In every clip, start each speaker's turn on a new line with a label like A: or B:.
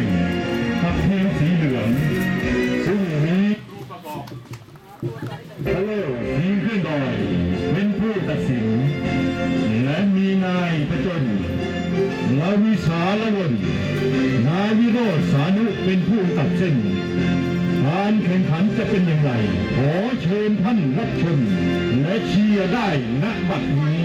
A: งกับทีมสีเหลือง ซึ่งมีฮัลโหลทีมขึ้นดอยเป็นผู้ตัดสิน และมีนายประจนนาวิสาละวนนายวิโรธสานุเป็นผู้ตัดเส้นการแข่งขันจะเป็นอย่างไร ขอเชิญท่านรับชมและเชียร์ได้ณบัดนี้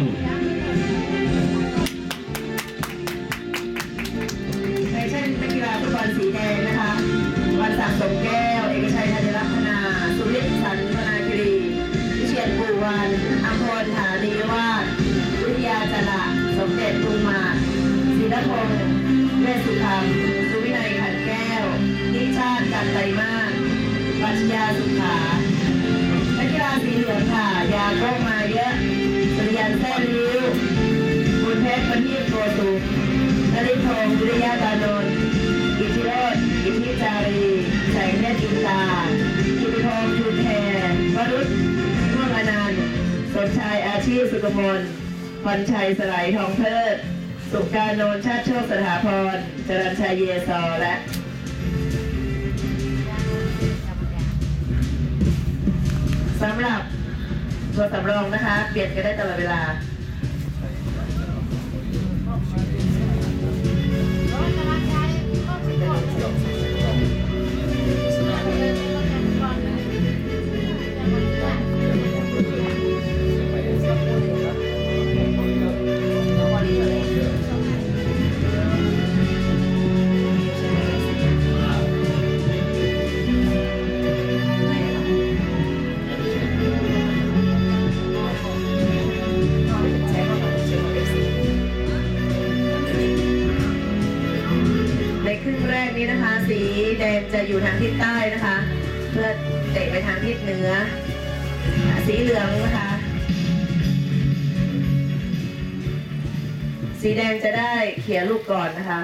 B: วัน อัมพลฐานีวาดวิทยาจระสมเด็จกรุมาศิลพงษ์เวสุธรรมสุวินัยขันแก้ว นิชาติกันไตรมาศปัชญาสุขานักกีฬาสีเหลืองค่ะ ยาโกมาเยอะสุริยันแท้ริ้วบุญเพชรพันทีตัวสูงนริพงศ์วิริยา สมชายอาชีพสุกมลพรชัยสไลทองเพิด สุการโนนชาติโชคสถาพรจรัญชัยเยซอและสำหรับตัวสำรองนะคะ เปลี่ยนกันได้ตลอดเวลา รึ่งแรกนี้นะคะ สีแดงจะอยู่ทางทิศใต้นะคะ เพื่อเตะไปทางทิศเหนือ สีเหลืองนะคะ สีแดงจะได้เขี่ยลูกก่อนนะคะ